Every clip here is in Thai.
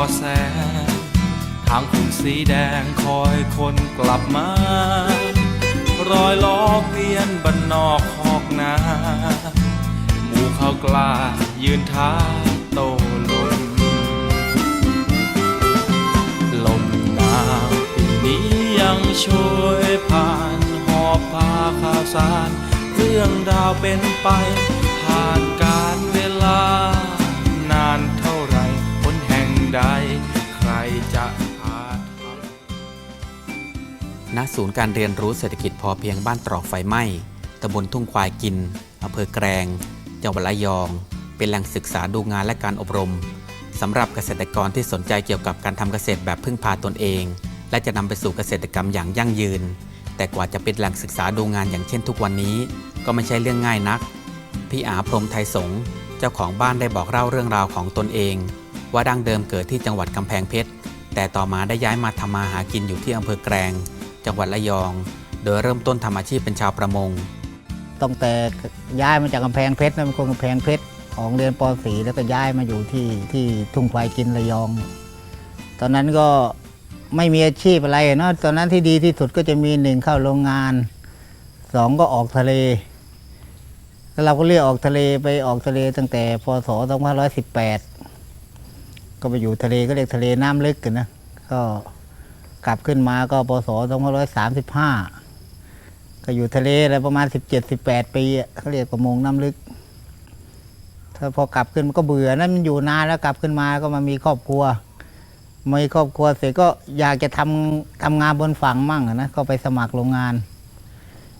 ทอแสงทางคุณสีแดงคอยคนกลับมา รอยล้อเวียนบันนอกหอกนาหมู่เขากล้ายืนท้าโตลมลมหนาวปีนี้ยังช่วยผ่านหอบพาข่าวสาร เรื่องราวเป็นไปผ่านการเวลา ใด ใครจะพาทำณศูนย์การเรียนรู้เศรษฐกิจพอเพียงบ้านตรอกไฟไหม้ตำบลทุ่งควายกินอำเภอแกลงจังหวัดระยอง เป็นแหล่งศึกษาดูงานและการอบรมสำหรับเกษตรกรที่สนใจเกี่ยวกับการทำเกษตรแบบพึ่งพาตนเอง และจะนำไปสู่เกษตรกรรมอย่างยั่งยืน แต่กว่าจะเป็นแหล่งศึกษาดูงานอย่างเช่นทุกวันนี้ ก็ไม่ใช่เรื่องง่ายนัก พี่อาพรมไทยสงเจ้าของบ้านได้บอกเล่าเรื่องราวของตนเอง ว่าดั้งเดิมเกิดที่จังหวัดกำแพงเพชร แต่ต่อมาได้ย้ายมาทำมาหากินอยู่ที่อำเภอแกลง จังหวัดระยอง โดยเริ่มต้นทำอาชีพเป็นชาวประมง ตั้งแต่ย้ายมาจากกำแพงเพชรนะเป็นคนกำแพงเพชรของเรียนป .4 แล้วก็ย้ายมาอยู่ที่ที่ทุ่งควายกินระยอง ตอนนั้นก็ไม่มีอาชีพอะไรเนาะตอนนั้นที่ดีที่สุดก็จะมีหนึ่งเข้าโรงงานสองก็ออกทะเลแล้วเราก็เรียกออกทะเลไปออกทะเลตั้งแต่พศ2518 ก็ไปอยู่ทะเลก็เรียกทะเลน้ำลึกกันนะก็กลับขึ้นมาก็พศ2535 ก็อยู่ทะเลอะไรประมาณ 17-18 ปีอะเขาเรียกประมงน้ำลึก ถ้าพอกลับขึ้นมันก็เบื่อนะมันอยู่นานแล้วกลับขึ้นมาก็มามีครอบครัวมีครอบครัวเสร็จก็อยากจะทำทำงานบนฝั่งมั่งนะก็ไปสมัครโรงงาน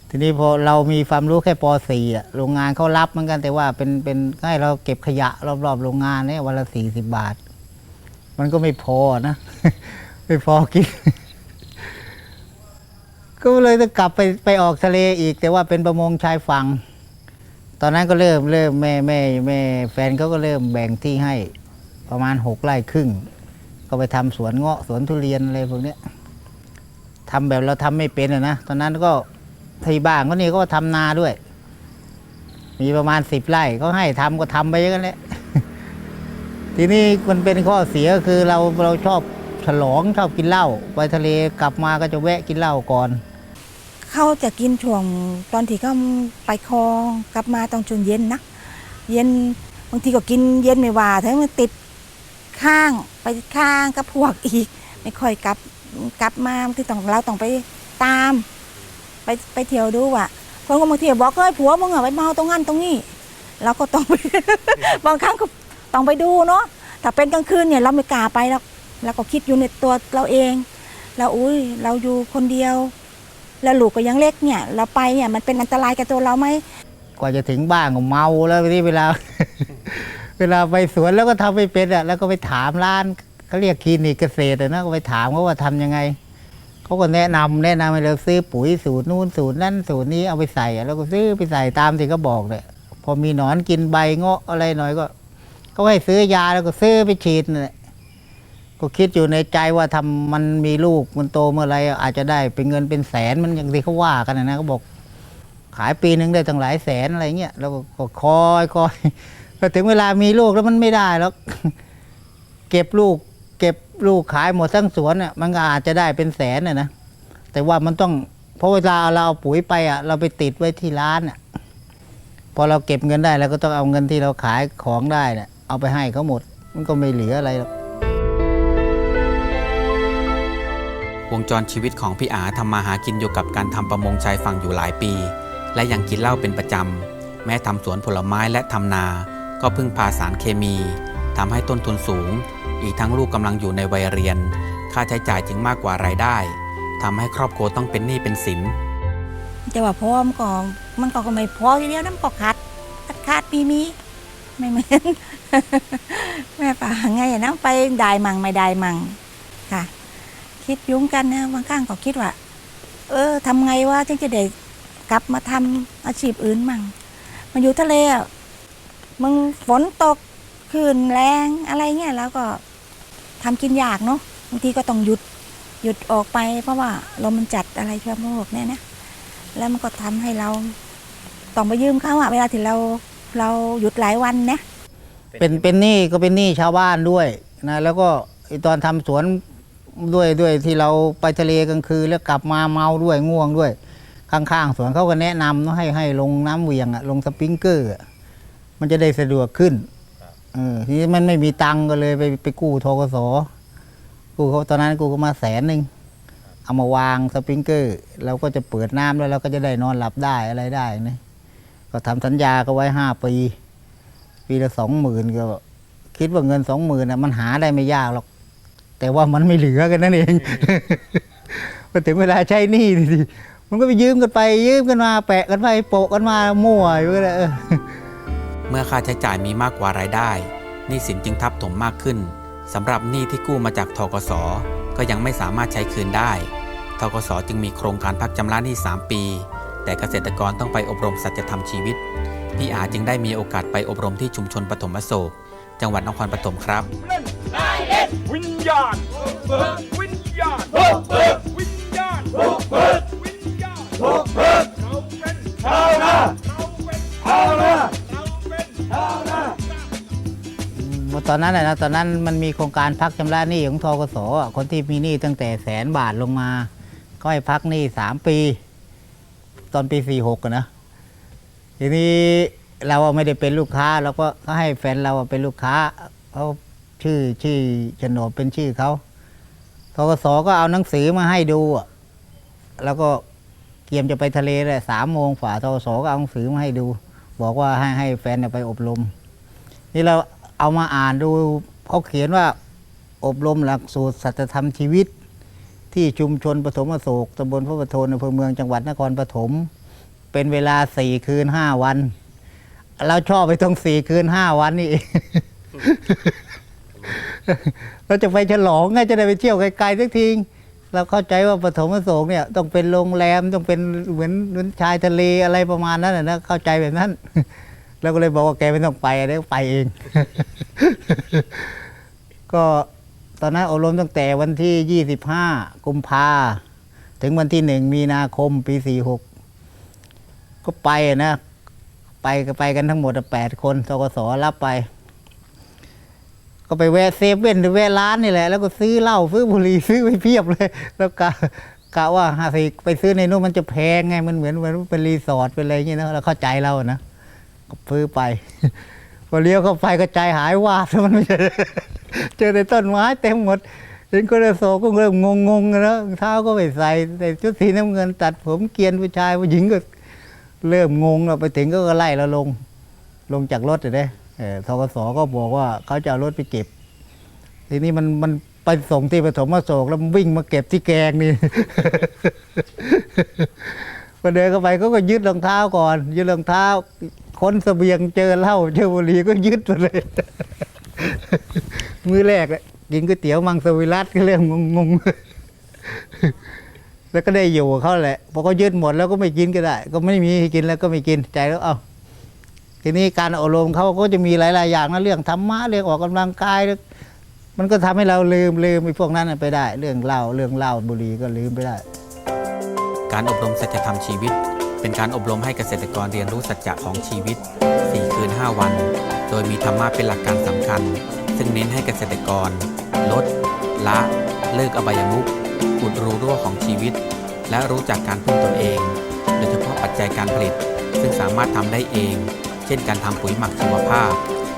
ทีนี้พอเรามีความรู้แค่ป .4 อะโรงงานเขารับเหมือนกันแต่ว่าเป็นเป็นให้เราเก็บขยะรอบๆโรงงานเนี่ยวันละสี่สิบบาท มันก็ไม่พอนะ ไม่พอกิน ก็เลยต้องกลับไปไปออกทะเลอีก แต่ว่าเป็นประมงชายฝั่ง ตอนนั้นก็เริ่มเริ่มแม่แม่แม่แฟนเขาก็เริ่มแบ่งที่ให้ประมาณหกไร่ครึ่ง ก็ไปทำสวนเงาะสวนทุเรียนอะไรพวกเนี้ยทำแบบเราทำไม่เป็นอะนะ ตอนนั้นก็ที่บ้านก็นี่ก็ทำนาด้วย มีประมาณสิบไร่ก็ให้ทำก็ทำไปอย่างนั้นแหละ ทีนี้มันเป็นข้อเสียคือเราเราชอบฉลองชอบกินเหล้าไปทะเลกลับมาก็จะแวะกินเหล้าก่อน เขาจะกินช่วงตอนที่เขาไปคลองกลับมาตอนช่วงเย็นนะเย็นบางทีก็กินเย็นไม่ว่าทั้งมันติดข้างไปข้างกับพวกอีก ไม่ค่อยกลับกลับมาที่ต้องเราต้องไปตาม ไปไปเที่ยวดูอะคนก็บางทีบอกเฮ้ยผัวมึงอะไปเมาตรงนั้นตรงนี้เราก็ต้องไปบางครั้งก็ ต้องไปดูเนาะถ้าเป็นกลางคืนเนี่ยเราไม่กล้าไปแล้วเราก็คิดอยู่ในตัวเราเองเราอุ้ยเราอยู่คนเดียว แล้วลูกก็ยังเล็กเนี่ย เราไปเนี่ยมันเป็นอันตรายกับตัวเราไหมกว่าจะถึงบ้านก็เมาแล้วทีนี้เวลา เวลาไปสวนแล้วก็ทำไม่เป็นอะแล้วก็ไปถามร้านเขาเรียกคลินิกเกษตรนะก็ไปถามเขาว่าทำยังไงเขาก็แนะนำแนะนำให้เราซื้อปุ๋ยสูตรนู้นสูตรนั่นสูตรนี้เอาไปใส่แล้วก็ซื้อไปใส่ตามที่เขาบอกเลยพอมีหนอนกินใบเงาะอะไรหน่อยก็ เขาให้ซื้อยาแล้วก็ซื้อไปฉีดนั่นแหละก็คิดอยู่ในใจว่าทำมันมีลูกมันโตเมื่อไรอาจจะได้เป็นเงินเป็นแสนมันอย่างที่เขาว่ากันนะเขาบอก ขายปีหนึ่งได้ตั้งหลายแสนอะไรเงี้ยแล้วก็คอยคอยพอถึงเวลามีลูกแล้วมันไม่ได้แล้วเก็บลูก เก็บลูกขายหมดทั้งสวนเนี่ยมันก็อาจจะได้เป็นแสนน่ะนะแต่ว่ามันต้องเพราะเวลาเราเอาปุ๋ยไปอะ เราไปติดไว้ที่ร้านอะ พอเราเก็บเงินได้เราก็ต้องเอาเงินที่เราขายของได้เนี่ย เอาไปให้เขาหมด มันก็ไม่เหลืออะไรหรอกวงจรชีวิตของพี่อาทำมาหากินอยู่กับการทำประมงชายฝั่งอยู่หลายปี และยังกินเหล้าเป็นประจำ แม้ทำสวนผลไม้และทำนา ก็พึ่งพาสารเคมีทำให้ต้นทุนสูง อีกทั้งลูกกำลังอยู่ในวัยเรียน ค่าใช้จ่ายจึงมากกว่ารายได้ทำให้ครอบครัวต้องเป็นหนี้เป็นสิน แต่ว่าพอมันก็มันก็ไม่พอทีเดียวนะมันก็ขาดขาดขาดปีมี ไม่เหมือนแม่ป่าไงอะนะไปได้มั่งไม่ได้มั่งค่ะ คิดยุ่งกันนะบางครั้งก็คิดว่า เออทำไงว่าถึงจะได้กลับมาทำอาชีพอื่นมั่งมาอยู่ทะเลอะมึงฝนตกคลื่นแรงอะไรเงี้ยแล้วก็ทำกินยากเนาะบางทีก็ต้องหยุดหยุดออกไป เพราะว่าลมมันจัดอะไรเชื้อโรคเนี่ยนะแล้วมันก็ทำให้เราต้องไปยืมเขาอะเวลาที่เรา เราหยุดหลายวันนะเป็นเป็นหนี้ก็เป็นหนี้ชาวบ้านด้วยนะแล้วก็ไอ้ตอนทำสวนด้วยด้วยที่เราไปทะเลกลางคืนแล้วกลับมาเมาด้วยง่วงด้วย ข้างๆสวนเขาก็แนะนำเนอะให้ให้ลงน้ำเหวียงอะลงสปริงเกอร์อะมันจะได้สะดวกขึ้นเออทีนี้มันไม่มีตังค์ก็เลยไปไปกู้ทกสกู้เขาตอนนั้นกู้ก็มาแสนหนึ่งเอามาวางสปริงเกอร์เราก็จะเปิดน้ำแล้วเราก็จะได้นอนหลับได้อะไรได้นะ ก็ทำสัญญาก็ไว้ห้าปี ปีละสองหมื่นก็คิดว่าเงินสองหมื่นน่ะมันหาได้ไม่ยากหรอก แต่ว่ามันไม่เหลือกันนั่นเองพอถึงเวลาใช้หนี้นี่สิมันก็ไปยืมกันไปยืมกันมา แปะกันไปโปะกันมามั่วอยู่ก็เลยเออเมื่อค่าใช้จ่ายมีมากกว่ารายได้หนี้สินจึงทับถมมากขึ้นสำหรับหนี้ที่กู้มาจากทกสก็ยังไม่สามารถใช้คืนได้ทกสจึงมีโครงการพักชำระหนี้ 3 ปี แต่เกษตรกรต้องไปอบรมสัจธรรมชีวิต พี่อาจึงได้มีโอกาสไปอบรมที่ชุมชนปฐมอโศก จังหวัดนครปฐมครับ วิญญาณวิญญาณวิญญาณวิญญาณเราเป็นชาวนาเราเป็นชาวนาเราเป็นชาวนาตอนนั้นน่ะนะตอนนั้นมันมีโครงการพักชำระหนี้ของทกสอะคนที่มีหนี้ตั้งแต่แสนบาทลงมา ก็ให้พักหนี้สามปี ตอนปีสี่หกนะทีนี้เราไม่ได้เป็นลูกค้าเราก็เขาให้แฟนเราเป็นลูกค้าเขาชื่อชื่อโฉนดเป็นชื่อเขาทกสก็เอาหนังสือมาให้ดูอะแล้วก็เกียมจะไปทะเลเลยสามโมงฝ่าทกสก็เอาหนังสือมาให้ดู บอกว่าให้ให้แฟนไปอบรม นี่เราเอามาอ่านดูเขาเขียนว่าอบรมหลักสูตรสัจธรรมชีวิต ที่ชุมชนปฐมอโศกตำบลพระประโทนอำเภอเมืองจังหวัดนครปฐมเป็นเวลาสี่คืนห้าวัน เราชอบไปตรงสี่คืนห้าวันนี่ เราจะไปฉลองไงจะได้ไปเที่ยวไกลๆสักทีเราเข้าใจว่าปฐมอโศกเนี่ยต้องเป็นโรงแรมต้องเป็นเหมือนเหมือนชายทะเลอะไรประมาณนั้นนะเข้าใจแบบนั้นแล้วก็เลยบอกว่าแกไม่ต้องไปเดี๋ยวไปเอง ก็ ตอนนั้นอบรมตั้งแต่วันที่ 25 กุมภาถึงวันที่หนึ่งมีนาคมปี 46 ก็ไปนะ ไปก็ไปกันทั้งหมดแปดคนทกสรับไป ก็ไปแวะเซฟเว่นหรือแวะร้านนี่แหละ แล้วก็ซื้อเหล้าซื้อบุหรี่ซื้อไปเพียบเลย แล้วกะกะว่าหาสิไปซื้อในนู้นมันจะแพงไง มันเหมือนเหมือนเป็นรีสอร์ทเป็นอะไรอย่างเงี้ยนะเราเข้าใจเรานะก็ซื้อไป พอเลี้ยวเข้าไปก็ใจายหายวาบแล้วมันไม่ใช่เจอแต่ต้นไม้เต็มหมดเห็นคนโซก็เริ่มงงงๆแล้วเท้าก็ไม่ใส่แต่ชุดสีน้ำเงิน ตัดผมเกียนผู้ชายผู้หญิงก็ เริ่มงงแล้วไปถึงก็ไล่เราลง ลงจากรถเลยเด้เออทกสก็บอกว่าเขาจะเอารถไปเก็บ ทีนี้มันมันไปส่งที่ปฐมโศกแล้ววิ่งมาเก็บที่แกงนี่พอเดินเข้าไปเขาก็ยึดรองเท้าก่อน ยึดรองเท้า ค้นเสบียงเจอเหล้าเจอบุหรี่ก็ยึดไปเลย มื้อแรกกินก๋วยเตี๋ยวมังสวิรัตก็เริ่มงงๆแล้วก็ได้อยู่กับเขาแหละพอเขายึดหมดแล้วก็ไม่กินก็ได้ ก็ไม่มีให้กินแล้วก็ไม่กินใจแล้วเอาทีนี้การอบรมเขาก็จะมีหลาย ๆ อย่างนะเรื่องธรรมะเรื่องออกกำลังกายมันก็ทำให้เราลืมลืมไอ้พวกนั้นไปได้ เรื่องเหล้าเรื่องเหล้าบุหรี่ก็ลืมไปได้ การอบรมสัจธรรมชีวิต เป็นการอบรมให้เกษตรกรเรียนรู้สัจจะของชีวิต 4 คืน 5 วัน โดยมีธรรมะเป็นหลักการสำคัญ ซึ่งเน้นให้เกษตรกร ลด ละ เลิกอบายมุขอุดรูรั่วของชีวิต และรู้จักการพึ่งตนเอง โดยเฉพาะปัจจัยการผลิต ซึ่งสามารถทำได้เอง เช่น การทำปุ๋ยหมักชีวภาพ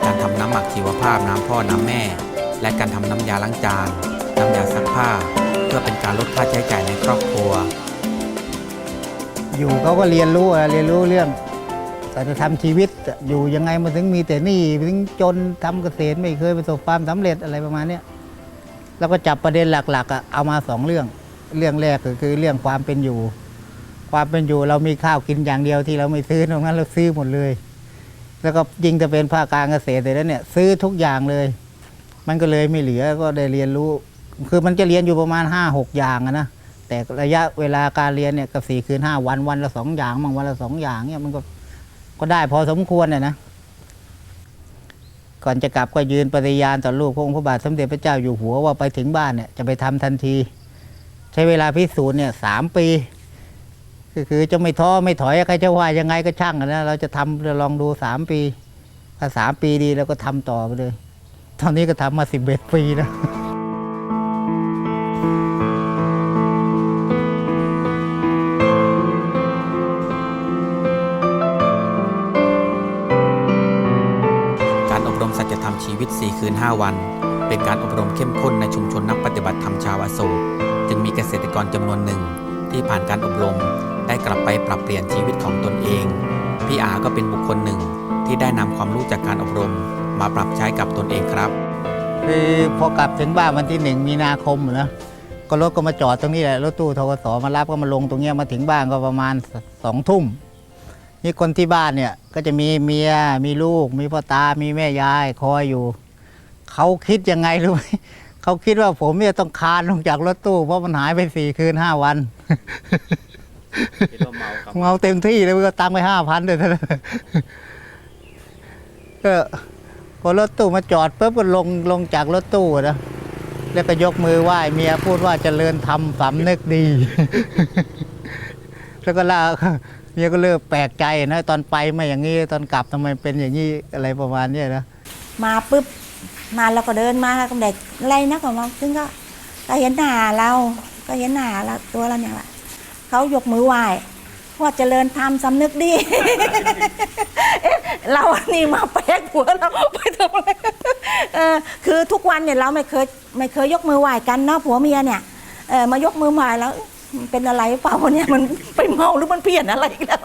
การทำน้ำหมักชีวภาพน้ำพ่อน้ำแม่ และการทำน้ำยาล้างจาน น้ำยาซักผ้า เพื่อเป็นการลดค่าใช้จ่ายในครอบครัว อยู่เขาก็เรียนรู้อะเรียนรู้เรื่องสัจธรรมชีวิตอยู่ยังไงมันถึงมีแต่หนี้ถึงจนทำเกษตรไม่เคยประสบความสำเร็จอะไรประมาณนี้แล้วก็จับประเด็นหลักๆอะเอามาสองเรื่อง เรื่องแรกก็คือเรื่องความเป็นอยู่ ความเป็นอยู่เรามีข้าวกินอย่างเดียวที่เราไม่ซื้อตรงนั้นเราซื้อหมดเลย แล้วก็ยิ่งจะเป็นภาคการเกษตรแต่แล้วเนี่ย ซื้อทุกอย่างเลย มันก็เลยไม่เหลือก็ได้เรียนรู้ คือมันจะเรียนอยู่ประมาณห้าหกอย่างอะนะ แต่ระยะเวลาการเรียนเนี่ยก็สี่คืนห้าวันวันละสองอย่างบางวันละสองอย่างเนี่ยมันก็ก็ได้พอสมควรน่ะนะก่อนจะกลับก็ยืนปฏิญาณต่อลูกพระองค์พระบาทสมเด็จพระเจ้าอยู่หัวว่าไปถึงบ้านเนี่ยจะไปทำทันที ใช้เวลาพิสูจน์เนี่ยสามปีก็คือจะไม่ท้อไม่ถอยใครจะว่ายังไงก็ช่างนะเราจะทำจะลองดูสามปีถ้าสามปีดีแล้วก็ทำต่อไปเลย ตอนนี้ก็ทำมาสิบเอ็ดปีแล้ว 4 คืน 5 วัน เป็นการอบรมเข้มข้นในชุมชนนักปฏิบัติธรรมชาวอโศกจึงมีเกษตรกรจำนวนหนึ่ง ที่ผ่านการอบรม ได้กลับไปปรับเปลี่ยนชีวิตของตนเอง พี่อาก็เป็นบุคคลหนึ่ง ที่ได้นำความรู้จากการอบรม มาปรับใช้กับตนเองครับ คือพอกลับถึงบ้านวันที่หนึ่งมีนาคมนะก็รถก็มาจอดตรงนี้แหละรถตู้ทกสมารับก็มาลงตรงเนี้ยมาถึงบ้านก็ประมาณสองทุ่มนี่คนที่บ้านเนี่ยก็จะมีเมียมีลูก มีพ่อตา มีแม่ยายคอยอยู่ เขาคิดยังไงรู้ไหมเขาคิดว่าผมเนี่ยต้องคานลงจากรถตู้ เพราะมันหายไปสี่คืนห้าวันคิดว่าเมาครับเมาเต็มที่เลยก็ตังค์ไปห้าพันเลยท่านนก็พอรถตู้มาจอดปุ๊บก็ลงลงจากรถตู้อะนะแล้วก็ยกมือไหว้เมียพูดว่าเจริญธรรมสำนึกดี แล้วก็ล่าเมียก็เริ่มแปลกใจนะ ตอนไปไม่อย่างนี้ ตอนกลับทำไมเป็นอย่างนี้อะไรประมาณเนี้ยนะ มาปุ๊บ มาเราก็เดินมาก็เด็กไรนะของเราซึ่งก็ก็เห็นหน้าเรา ก็เห็นหน้าเราตัวเราเนี่ยแหละเขายกมือไหว้ว่าเจริญธรรมสำนึกดีเราอันนี่มาแปลกหัวเราไปทำอะไรเออคือทุกวันเนี่ยเราไม่เคยไม่เคยยกมือไหว้กันเนาะผัวเมียเนี่ยเออมายกมือไหว้แล้วเป็นอะไรเปล่าวันนี้มันไปเมาหรือมันเปลี่ยนอะไรแล้ว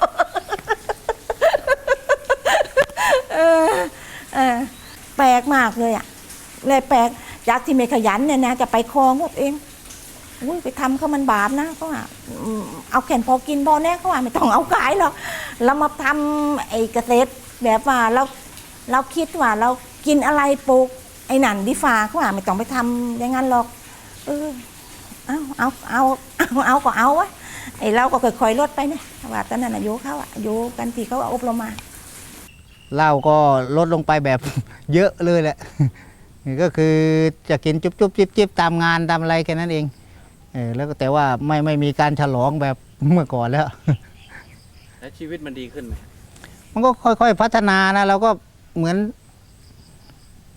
เออเออแปลกมากเลยอะ เลยแปลกจากที่ไม่ขยันเนี่ยนะจะไปคลองก็เองอุ้ยไปทำเขามันบาปนะเขาว่าอืมเอาแค่นพอกินพอแน่เขาว่าไม่ต้องเอาขายหรอกเรามาทำไอ้เกษตรแบบว่าเราเราคิดว่าเรากินอะไรปลูกไอ้นั่นดีฟ้าเขาว่าไม่ต้องไปทำอย่างนั้นหรอกเออเอาเอาเอาเอาเอาก็เอาวะไอ้เราก็ค่อยๆลดไปเนี่ยว่าตอนนั้นอายุเขาอะอายุกันที่เขาอบรมมาเหล้าก็ลดลงไปแบบเยอะเลยแหละ ก็คือจะกินจุ๊บจุ๊บจิบจิบตามงานตามอะไรแค่นั้นเองเออแล้วก็แต่ว่าไม่ไม่มีการฉลองแบบเมื่อก่อนแล้ว แล้วชีวิตมันดีขึ้นไหมมันก็ค่อยๆพัฒนานะเราก็เหมือน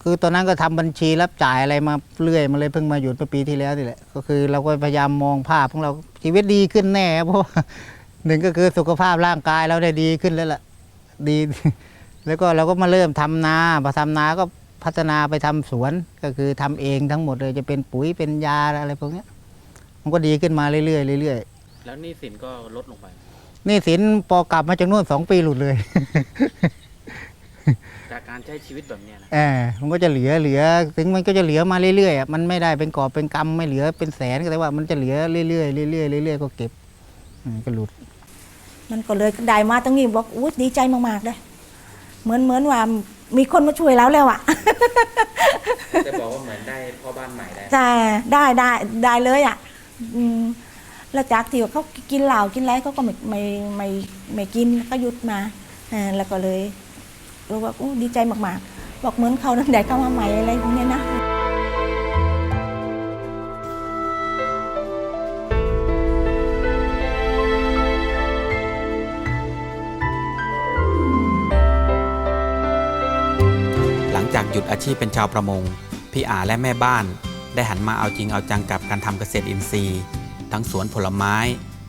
คือตอนนั้นก็ทำบัญชีรับจ่ายอะไรมาเรื่อยมาเลยเพิ่งมาหยุดเมื่อปีที่แล้วนี่แหละก็คือ เราก็พยายามมองภาพของเราชีวิตดีขึ้นแน่เพราะว่าหนึ่งก็คือสุขภาพร่างกายเราได้ดีขึ้นแล้วล่ะ ดี แล้วก็เราก็มาเริ่มทำนาพอทำนาก็ พัฒนาไปทำสวนก็คือทำเองทั้งหมดเลยจะเป็นปุ๋ยเป็นยาอะไรพวกเนี้ยมันก็ดีขึ้นมาเรื่อยๆเรื่อยแล้วหนี่สินก็ลดลงไปๆนี่สินพอกลับมาจากนู่นสองปีหลุดเลย จากการใช้ชีวิตแบบเนี้ยนะเออมันก็จะเหลือเหลือ ถึงมันก็จะเหลือมาเรื่อยๆอะมันไม่ได้เป็นกอบเป็นกำไม่เหลือเป็นแสนก็แต่ว่ามันจะเหลือเรื่อยๆเรื่อยๆเรื่อยๆก็เก็บอืมก็หลุด มันก็เลยได้มาตรงนี้บอกอู้ดีใจมากๆเลยเหมือนเหมือนว่ามีคนมาช่วยเราแล้วอะ จะบอกว่าเหมือนได้พ่อบ้านใหม่ได้ใช่ได้ได้ได้เลยอะอืมแล้วจากที่ว่าเขากินเหล้ากินอะไรเขาก็ไม่ไม่ไม่ไม่กินก็หยุดมาแล้วก็เลยรู้ว่าอู้ดีใจมากๆ บอกเหมือนเขานั่นได้เข้ามาใหม่อะไรพวกเนี้ยนะ อาชีพเป็นชาวประมง พี่อาและแม่บ้าน ได้หันมาเอาจริงเอาจังกับการทำเกษตรอินทรีย์ ทั้งสวนผลไม้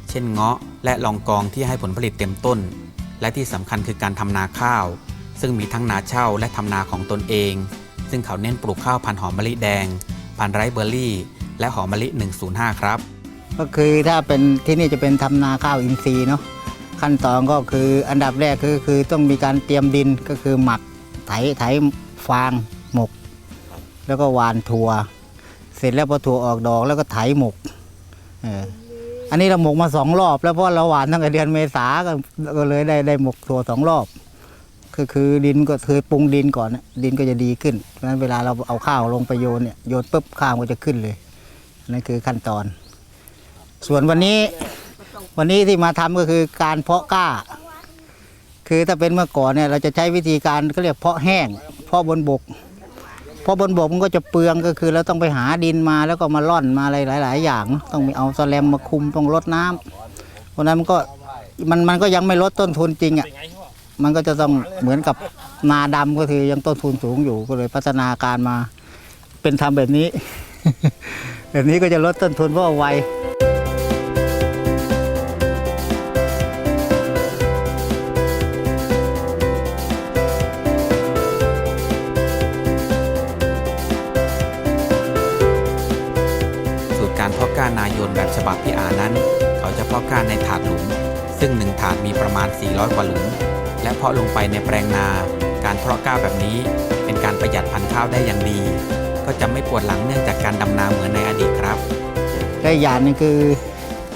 เช่นเงาะ และลองกองที่ให้ผลผลิตเต็มต้น และที่สำคัญคือการทำนาข้าว ซึ่งมีทั้งนาเช่าและทำนาของตนเอง ซึ่งเขาเน้นปลูกข้าวพันหอมมะลิแดง พันไรซ์เบอร์รี่ และหอมมะลิ 105 ครับ ก็คือถ้าเป็นที่นี่จะเป็นทำนาข้าวอินทรีย์เนาะขั้นตอนก็คืออันดับแรกคือคือต้องมีการเตรียมดินก็คือหมักไถไถ ฟางหมก แล้วก็หวานถั่ว เสร็จแล้วพอถั่วออกดอกแล้วก็ไถหมกเอออันนี้เราหมกมาสองรอบ แล้วเพราะเราหวานตั้งแต่เดือนเมษาก็เลยได้ได้หมกถั่วสองรอบก็คือดินก็คือปรุงดินก่อนดินก็จะดีขึ้นเพราะนั้นเวลาเราเอาข้าวลงไปโยนเนี่ยโยนปุ๊บข้าวก็จะขึ้นเลยนั่นคือขั้นตอน ส่วนวันนี้วันนี้ที่มาทำก็คือการเพาะกล้า คือถ้าเป็นเมื่อก่อนเนี่ยเราจะใช้วิธีการเขาเรียกเพาะแห้ง เพาะบนบก เพราะบนบกมันก็จะเปลืองก็คือเราต้องไปหาดินมาแล้วก็มาล่อนมาอะไรหลาย ๆ อย่าง ต้องมีเอาสแลมมาคุมต้องรดน้ำเพราะนั้นมันก็มันมันก็ยังไม่ลดต้นทุนจริงอะมันก็จะต้องเหมือนกับนาดำก็คือยังต้นทุนสูงอยู่ก็เลยพัฒนาการมาเป็นทำแบบนี้ แบบนี้ก็จะลดต้นทุนเพราะว่าไว เพาะกล้าในถาดหลุม ซึ่งหนึ่งถาดมีประมาณ 400 กว่าหลุม และเพาะลงไปในแปลงนา การเพาะกล้าแบบนี้ เป็นการประหยัดพันธุ์ข้าวได้อย่างดี ก็จะไม่ปวดหลังเนื่องจากการดำนาเหมือนในอดีตครับและอย่างนึงคือ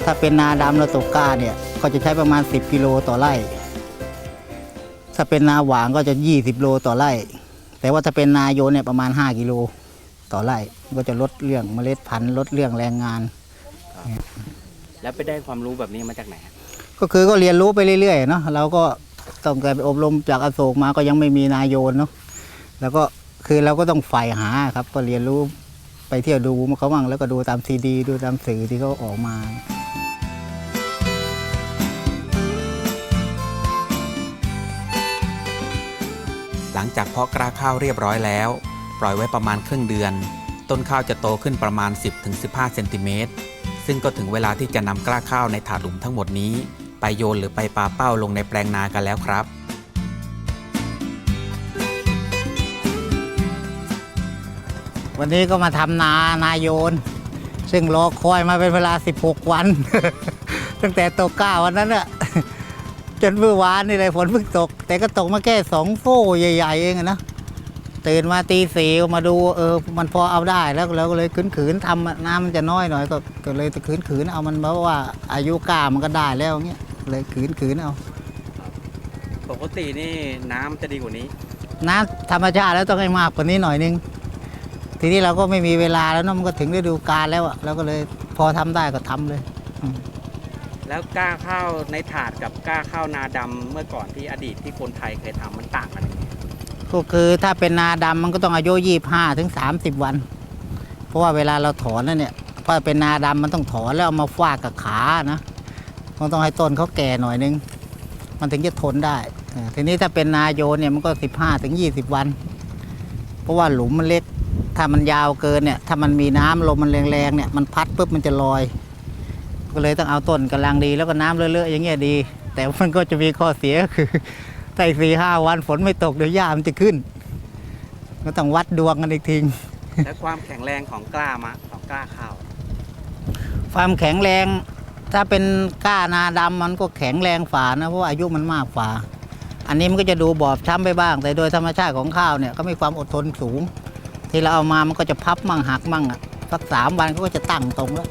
ถ้าเป็นนาดำเราตกกล้าเนี่ยก็จะใช้ประมาณ 10 กิโลต่อไร่ ถ้าเป็นนาหวางก็จะ 20 โลต่อไร่ แต่ว่าถ้าเป็นนาโยนเนี่ยประมาณ 5 กิโลต่อไร่ ก็จะลดเรื่องเมล็ดพันธุ์ลดเรื่องแรงงาน แล้วไปได้ความรู้แบบนี้มาจากไหนก็คือก็เรียนรู้ไปเรื่อยๆเนาะเราก็ต้องการไปอบรมจากอโศกมาก็ยังไม่มีนายโยนเนาะแล้วก็คือเราก็ต้องใฝ่หาครับ ก็เรียนรู้ไปเที่ยวดูมาเขาบ้างแล้วก็ดูตามซีดี ดูตามสื่อที่เขาออกมา หลังจากเพาะกล้าข้าวเรียบร้อยแล้ว ปล่อยไว้ประมาณครึ่งเดือน ต้นข้าวจะโตขึ้นประมาณ 10-15เซนติเมตร ซึ่งก็ถึงเวลาที่จะนำกล้าข้าวในถาดหลุมทั้งหมดนี้ ไปโยนหรือไปปาเป้าลงในแปลงนากันแล้วครับวันนี้ก็มาทำนา นาโยน ซึ่งรอคอยมาเป็นเวลา 16 วัน ตั้งแต่ตกก้าวันนั้นอะจนเมื่อวานนี่เลยฝนเพิ่งตก แต่ก็ตกมาแค่สองโซ่ใหญ่ ๆ เองนะ ตื่นมาตีสี่ก็มาดูเออมันพอเอาได้แล้วเราก็เลยขืนๆทำอะน้ำมันจะน้อยหน่อยก็ก็เลยขืนๆเอามันเพราะว่าอายุก้ามันก็ได้แล้วเงี้ยเลยขืนๆเอา ปกตินี่น้ำจะดีกว่านี้ น้ำธรรมชาติแล้วต้องให้มากกว่านี้หน่อยนึง ทีนี้เราก็ไม่มีเวลาแล้วเนอะมันก็ถึงฤดูกาลแล้วอะเราก็เลยพอทำได้ก็ทำเลย แล้วกล้าข้าวในถาดกับกล้าข้าวนาดำเมื่อก่อนที่อดีตที่คนไทยเคยทำมันต่างกันยังไง ก็คือถ้าเป็นนาดำมันก็ต้องอายุยี่ห้าถึงสามสิบวัน เพราะว่าเวลาเราถอนนั่นเนี่ยพอเป็นนาดำมันต้องถอนแล้วเอามาฟาดกับขานะมันต้องให้ต้นเขาแก่หน่อยนึง มันถึงจะทนได้ทีนี้ถ้าเป็นนาโยนเนี่ยมันก็สิบห้าถึงยี่สิบวัน เพราะว่าหลุมมันเล็กถ้ามันยาวเกินเนี่ยถ้ามันมีน้ำลมมันแรงๆเนี่ยมันพัดปุ๊บมันจะลอย ก็เลยต้องเอาต้นกำลังดีแล้วก็น้ำเลอะๆอย่างเงี้ยดี แต่มันก็จะมีข้อเสียคือ ถ้าอีกสี่ห้าวันฝนไม่ตกเดี๋ยวหญ้ามันจะขึ้น ก็ต้องวัดดวงกันอีกทีและความแข็งแรงของกล้ามะของกล้าข้าว ความแข็งแรง ถ้าเป็นก้านาดำมันก็แข็งแรงฝ่านะเพราะว่าอายุมันมากฝ่าอันนี้มันก็จะดูบอบช้ำไปบ้าง แต่โดยธรรมชาติของข้าวเนี่ยก็มีความอดทนสูง ที่เราเอามามันก็จะพับมั่งหักมั่งอะสักสามวันเขาก็จะตั้งตรงแล้ว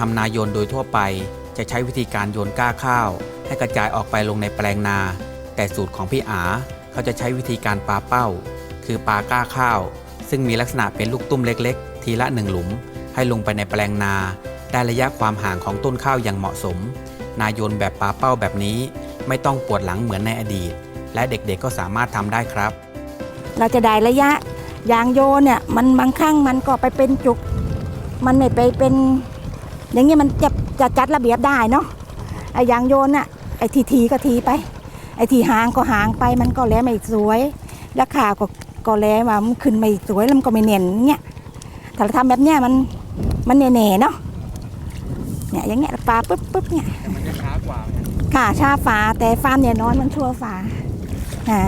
ทำนาโยนโดยทั่วไป จะใช้วิธีการโยนก้าข้าว ให้กระจายออกไปลงในแปลงนา แต่สูตรของพี่อาเขาจะใช้วิธีการปาเป้า คือปาก้าข้าว ซึ่งมีลักษณะเป็นลูกตุ้มเล็กๆ ทีละหนึ่งหลุม ให้ลงไปในแปลงนา ได้ระยะความห่างของต้นข้าวอย่างเหมาะสม นาโยนแบบปาเป้าแบบนี้ ไม่ต้องปวดหลังเหมือนในอดีต และเด็กๆก็สามารถทำได้ครับ เราจะได้ระยะยางโยนเนี่ยมันบางครั้งมันก็ไปเป็นจุก มันไม่ไปเป็น อย่างเงี้ยมันจะจะจัดระเบียบได้เนาะไอ้ยางโยนน่ะไอ้ทีทีก็ทีไป ไอ้ทีหางก็หางไปมันก็แลไม่สวยแล้วขาก็ก็แลว่ามันขึ้นไม่สวยแล้วมันก็ไม่เนียนเงี้ยถ้าเราทำแบบเนี้ยมันมันแน่ๆเนาะเนี่ยอย่างเงี้ยปลาปุ๊บปุ๊บเนี่ยแต่มันจะช้ากว่าค่ะชาฝาแต่ฟาร์มเนี่ยน้อยมันชัวร์ฝาอ่า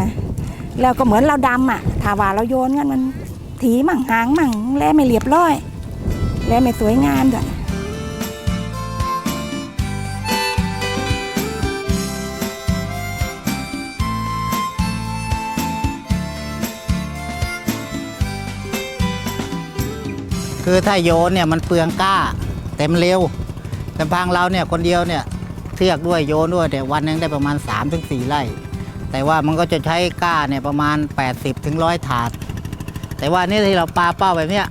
แล้วก็เหมือนเราดำอะถ้าว่าเราโยนกันมันถีมั่งหางมั่งแลไม่เรียบร้อย แลไม่สวยงามด้วย คือถ้าโยนเนี่ยมันเปลืองกล้าแต่มันเร็วแต่พังเราเนี่ยคนเดียวเนี่ยเทือกด้วยโยนด้วยแต่ยวันนึงได้ประมาณ 3-4ถึงไร่ แต่ว่ามันก็จะใช้กล้าเนี่ยประมาณ 80ถึงร้อยถาด แต่ว่านี่ที่เราปลาเป้าแบบเนี้ย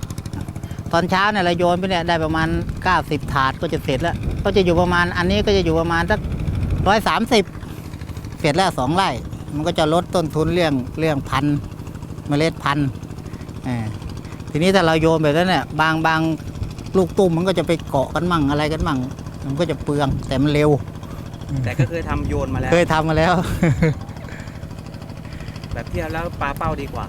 ตอนเช้าเนี่ยเราโยนไปเนี่ยได้ประมาณ 90 ถาดก็จะเสร็จแล้ว ก็จะอยู่ประมาณอันนี้ก็จะอยู่ประมาณสักร้อยสามสิบเสร็จแล้วสองไร่ มันก็จะลดต้นทุนเรื่องเรื่องพันเมล็ดพันธุ์อ่า ทีนี้ถ้าเราโยนแบบนั้นเนี่ยบางบางลูกตุ้มมันก็จะไปเกาะกันมั่งอะไรกันมั่ง มันก็จะเปลืองแต่มันเร็ว แต่ก็เคยทำโยนมาแล้ว เคยทำมาแล้ว แบบเทียบแล้วปลาเป้าดีกว่า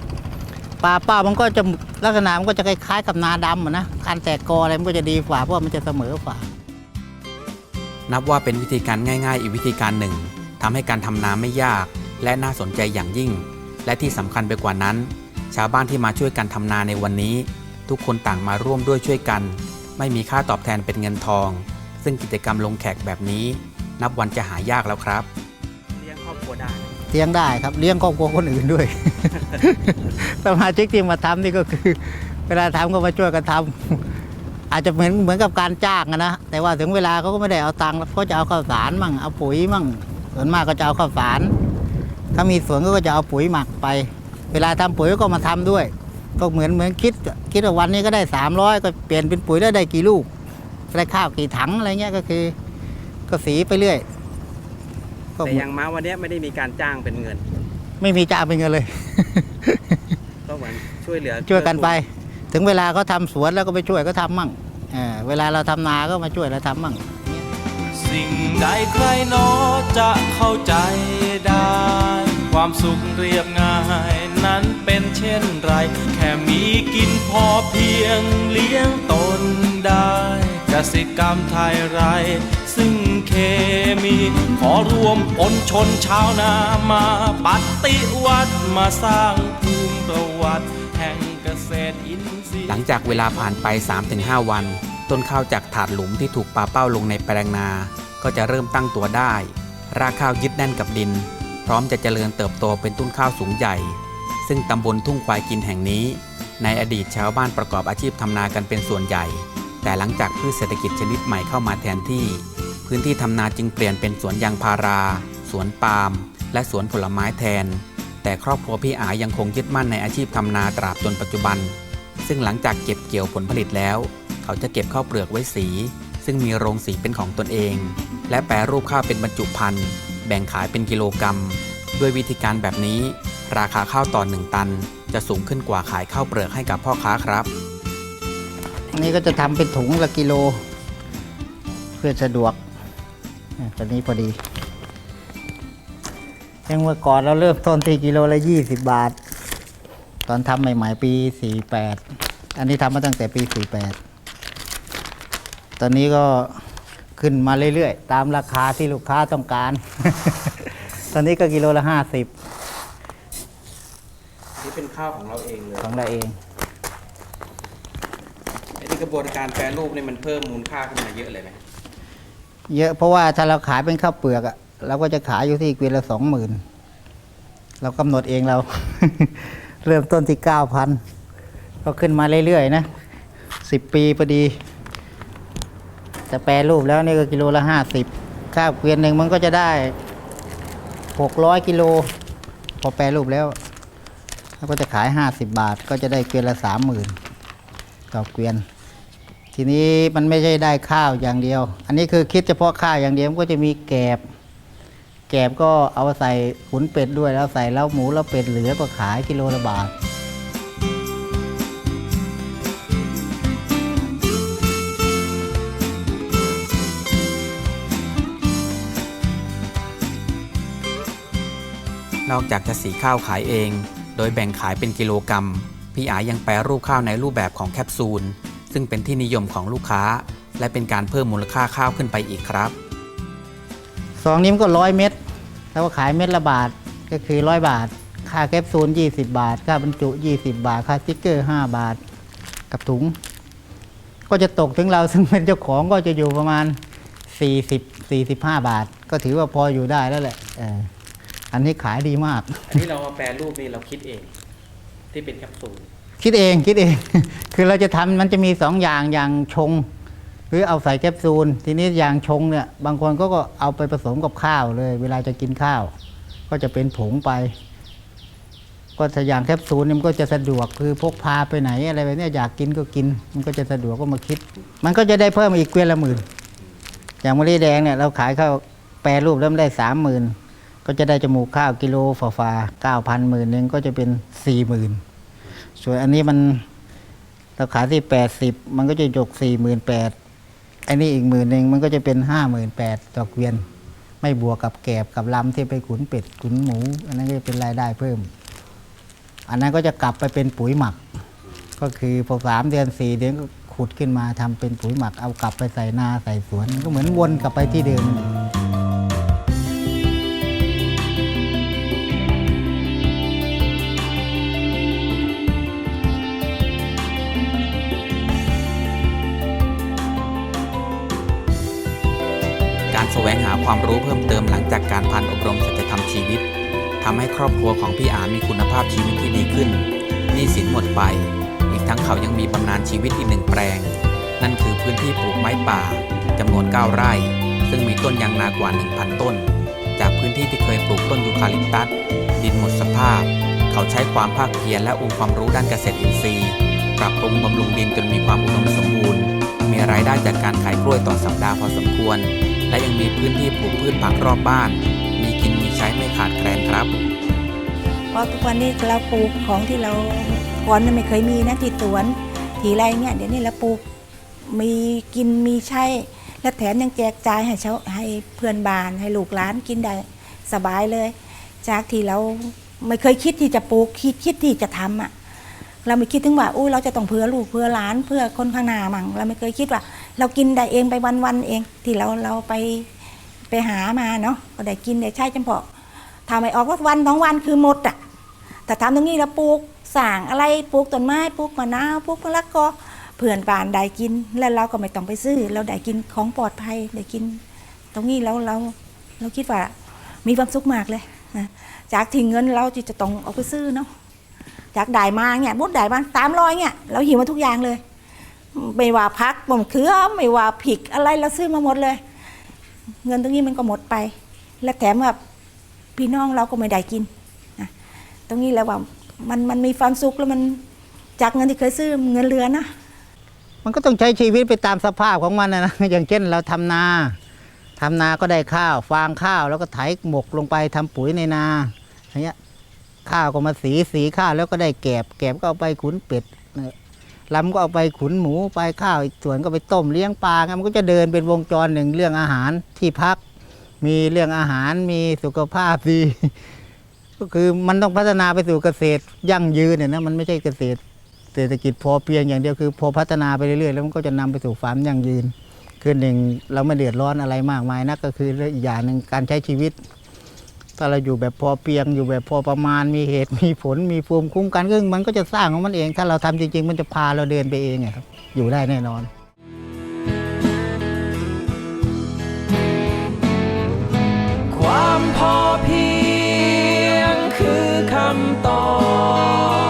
ปลาเป้ามันก็จะลักษณะมันก็จะคล้ายๆกับนาดำอะนะการแตกกออะไรมันก็จะดีกว่าเพราะว่ามันจะเสมอฝ่า นับว่าเป็นวิธีการง่าย ๆ อีกวิธีการหนึ่งทำให้การทำนาไม่ยาก และน่าสนใจอย่างยิ่ง และที่สำคัญไปกว่านั้น ชาวบ้านที่มาช่วยกันทำนาในวันนี้ ทุกคนต่างมาร่วมด้วยช่วยกัน ไม่มีค่าตอบแทนเป็นเงินทอง ซึ่งกิจกรรมลงแขกแบบนี้ นับวันจะหายากแล้วครับเลี้ยงครอบครัวได้เลี้ยงได้ครับเลี้ยงครอบครัวคนอื่นด้วย สมาชิกที่มาทำนี่ก็คือ เวลาทำก็มาช่วยกันทำอาจจะเหมือนเหมือนกับการจ้างอะนะแต่ว่าถึงเวลาเขาก็ไม่ได้เอาตังค์แล้วเขาจะเอาข้าวสารมั่งเอาปุ๋ยมั่งส่วนมากก็จะเอาข้าวสาร ถ้ามีสวนก็จะเอาปุ๋ยหมักไป เวลาทำปุ๋ยก็มาทำด้วย ก็เหมือนเหมือนคิดคิดว่าวันนี้ก็ได้สามร้อยก็เปลี่ยนเป็นปุ๋ยแล้วได้กี่ลูกได้ข้าวกี่ถังอะไรเงี้ยก็คือ ก็สีไปเรื่อยก็แต่อย่างม้าวันนี้ไม่ได้มีการจ้างเป็นเงิน ไม่มีจ้างเป็นเงินเลย ก็เหมือนช่วยเหลือ ช่วยกันไป ถึงเวลาเขาทำสวนแล้วก็ไปช่วยเขาทำมั่งเออเวลาเราทำนาก็มาช่วยเราทำมั่งสิ่งใดใครหนอจะเข้าใจได้ ความสุขเรียบง่าย นั้นเป็นเช่นไร แค่มีกินพอเพียงเลี้ยงตนได้กสิกรรมไทยไร ซึ่งเคมี ขอรวมปนชนชาวนามาปฏิวัติมาสร้างภูมิประวัติแห่งเกษตรอินทรีย์หลังจากเวลาผ่านไป 3-5 วัน ต้นข้าวจากถาดหลุมที่ถูกปาเป้าลงในแปลงนา ก็จะเริ่มตั้งตัวได้ รากข้าวยึดแน่นกับดิน พร้อมจะเจริญเติบโตเป็นต้นข้าวสูงใหญ่ ซึ่งตำบลทุ่งควายกินแห่งนี้ ในอดีตชาวบ้านประกอบอาชีพทำนากันเป็นส่วนใหญ่ แต่หลังจากพืชเศรษฐกิจชนิดใหม่เข้ามาแทนที่ พื้นที่ทำนาจึงเปลี่ยนเป็นสวนยางพารา สวนปาล์ม และสวนผลไม้แทน แต่ครอบครัวพี่อายังคงยึดมั่นในอาชีพทำนาตราบจนปัจจุบัน ซึ่งหลังจากเก็บเกี่ยวผลผลิตแล้ว เขาจะเก็บข้าวเปลือกไว้สี ซึ่งมีโรงสีเป็นของตนเอง และแปรรูปข้าวเป็นบรรจุภัณฑ์แบ่งขายเป็นกิโลกรรัมด้วยวิธีการแบบนี้ ราคาข้าวต่อหนึ่งตัน จะสูงขึ้นกว่าขายข้าวเปลือกให้กับพ่อค้าครับอันนี้ก็จะทำเป็นถุงละกิโล เพื่อสะดวกตอนนี้พอดียังเมื่อก่อนเราเริ่มต้นที่กิโลละยี่สิบบาท ตอนทำใหม่ ๆ ปีสี่แปดอันนี้ทำมาตั้งแต่ปีสี่แปดตอนนี้ก็ขึ้นมาเรื่อย ๆ ตามราคาที่ลูกค้าต้องการ ตอนนี้ก็กิโลละห้าสิบ นี่เป็นข้าวของเราเองเลยของเราเองไอ้ที่กระบวนการแปรรูปนี่มันเพิ่มมูลค่าขึ้นมาเยอะเลยไหมเยอะเพราะว่าถ้าเราขายเป็นข้าวเปลือกอะเราก็จะขายอยู่ที่เกวียนละสองหมื่นเรากำหนดเองเรา เริ่มต้นที่เก้าพันก็ขึ้นมาเรื่อยๆนะสิบปีพอดี แต่แปรรูปแล้วนี่ก็กิโลละห้าสิบข้าวเกวียนหนึ่งมันก็จะได้หกร้อยกิโลพอแปรรูปแล้ว เราก็จะขายห้าสิบบาท ก็จะได้เกวียนละสามหมื่นต่อเกวียน ทีนี้มันไม่ใช่ได้ข้าวอย่างเดียว อันนี้คือคิดเฉพาะข้าวอย่างเดียวก็จะมีแกบ แกบก็เอาใส่ขุนเป็ดด้วยแล้วใส่แล้วหมูแล้วเป็ดเหลือก็ขายกิโลละบาทนอกจากจะสีข้าวขายเอง โดยแบ่งขายเป็นกิโลกรรัม พี่อายังแปรรูปข้าวในรูปแบบของแคปซูล ซึ่งเป็นที่นิยมของลูกค้า และเป็นการเพิ่มมูลค่าข้าวขึ้นไปอีกครับซองนี้มันก็ร้อยเม็ดแล้วก็ขายเม็ดละบาทก็คือร้อยบาท ค่าแคปซูล 20 บาท ค่าบรรจุ 20 บาท ค่าสติ๊กเกอร์ 5 บาท กับถุง ก็จะตกถึงเราซึ่งเป็นเจ้าของก็จะอยู่ประมาณ 40 45 บาท ก็ถือว่าพออยู่ได้แล้วแหละ อออันนี้ขายดีมาก อันนี้เรามาแปรรูปนี่เราคิดเอง ที่เป็นแคปซูลคิดเองคิดเอง คือเราจะทำมันจะมีสองอย่างอย่างชง หรือเอาใส่แคปซูล ทีนี้อย่างชงเนี่ยบางคนก็ก็เอาไปผสมกับข้าวเลย เวลาจะกินข้าว ก็จะเป็นผงไป ก็ถ้าอย่างแคปซูลเนี่ยมันก็จะสะดวกคือพกพาไปไหนอะไรแบบเนี้ยอยากกินก็กิน มันก็จะสะดวกก็มาคิด มันก็จะได้เพิ่มอีกเกวียนละหมื่นอย่างมะลิแดงเนี่ยเราขายข้าวแปรรูปเริ่มได้สามหมื่น ก็จะได้จมูกข้าวกิโลฝาฝาเก้าพันหมื่นหนึ่งก็จะเป็นสี่หมื่นส่วนอันนี้มันราคาที่แปดสิบมันก็จะยกสี่หมื่นแปดอันนี้อีกหมื่นหนึ่งมันก็จะเป็นห้าหมื่นแปดต่อเกวียน ไม่บวกกับแกบกับลำที่ไปขุนเป็ดขุนหมู อันนั้นก็จะเป็นรายได้เพิ่ม อันนั้นก็จะกลับไปเป็นปุ๋ยหมัก ก็คือพอสามเดือนสี่เดือนก็ขุดขึ้นมาทำเป็นปุ๋ยหมักเอากลับไปใส่นาใส่สวน ก็เหมือนวนกลับไปที่เดิม ความรู้เพิ่มเติมหลังจากการผ่านอบรมสัจธรรมชีวิตทำให้ครอบครัวของพี่อามีคุณภาพชีวิตที่ดีขึ้นหนี้สินหมดไป อีกทั้งเขายังมีบำนาญชีวิตอีกหนึ่งแปลง นั่นคือพื้นที่ปลูกไม้ป่าจำนวน 9 ไร่ ซึ่งมีต้นยางนากว่า 1,000 ต้น จากพื้นที่ที่เคยปลูกต้นยูคาลิปตัส ดินหมดสภาพ เขาใช้ความภาคเพียรและองค์ความรู้ด้านเกษตรอินทรีย์ ปรับปรุงบำรุงดินจนมีความอุดมสมบูรณ์ มีรายได้จากการขายกล้วยต่อสัปดาห์พอสมควร และยังมีพื้นที่ปลูกพืชผักรอบบ้าน มีกินมีใช้ไม่ขาดแคลนครับ เพราะทุกวันนี้เราปลูกของที่เราก่อนไม่เคยมีนะที่สวนทีไรเนี่ยเดี๋ยวนี้เราปลูกมีกินมีใช้และแถมยังแจกจ่ายให้เชาให้เพื่อนบ้านให้ลูกหลานกินได้สบายเลย จากที่เราไม่เคยคิดที่จะปลูกคิดคิดที่จะทำอะเราไม่คิดถึงว่าอู้เราจะต้องเพื่อลูกเพื่อหลานเพื่อคนข้างหน้ามั่งเราไม่เคยคิดว่า เรากินได้เองไปวันๆเอง ที่เราเราไปไปหามาเนาะก็ได้กินได้ใช้จำเพาะทำไม่ออกวันสองวันคือหมดอะแต่ทำตรงนี้เราปลูกสั่งอะไรปลูกต้นไม้ปลูกมะนาวปลูกมะละกอเพื่อนบ้านได้กิน แล้วเราก็ไม่ต้องไปซื้อ เราได้กินของปลอดภัยได้กิน ตรงนี้เราเราเราคิดว่ามีความสุขมากเลยนะจากที่เงินเราจะต้องเอาไปซื้อเนาะจากได้มาเนี่ยมุดได้มาสามร้อยเนี่ยเราหิวมาทุกอย่างเลย ไม่ว่าพักบ่มเขือไม่ว่าผิกอะไรเราซื้อมาหมดเลย เงินตรงนี้มันก็หมดไป และแถมแบบพี่น้องเราก็ไม่ได้กินตรงนี้แล้วว่ามันมันมีความสุขแล้วมันจากเงินที่เคยซื้อเงินเรือนะมันก็ต้องใช้ชีวิตไปตามสภาพของมันนะนะอย่างเช่นเราทำนาทำนาก็ได้ข้าวฟางข้าวแล้วก็ไถหมกลงไปทำปุ๋ยในนาอย่างเงี้ยข้าวก็มาสีสีข้าวแล้วก็ได้แกบแกบก็เอาไปขุนเป็ด ลำก็เอาไปขุนหมูไปข้าวอีกส่วนก็ไปต้มเลี้ยงปลาไงมันก็จะเดินเป็นวงจรหนึ่งเรื่องอาหารที่พัก มีเรื่องอาหารมีสุขภาพดีก็คือมันต้องพัฒนาไปสู่เกษตรยั่งยืนเนี่ยนะมันไม่ใช่เกษตรเศรษฐกิจพอเพียงอย่างเดียวคือ พอพัฒนาไปเรื่อยๆแล้วมันก็จะนำไปสู่ความยั่งยืนคือหนึ่งเราไม่เดือดร้อนอะไรมากมายนักก็คืออีกอย่างหนึ่งการใช้ชีวิต ถ้าเราอยู่แบบพอเพียงอยู่แบบพอประมาณมีเหตุมีผลมีภูมิคุ้มกันก็มันก็จะสร้างของมันเอง ถ้าเราทำจริง ๆ มันจะพาเราเดินไปเองครับอยู่ได้แน่นอนความพอเพียงคือคำตอบ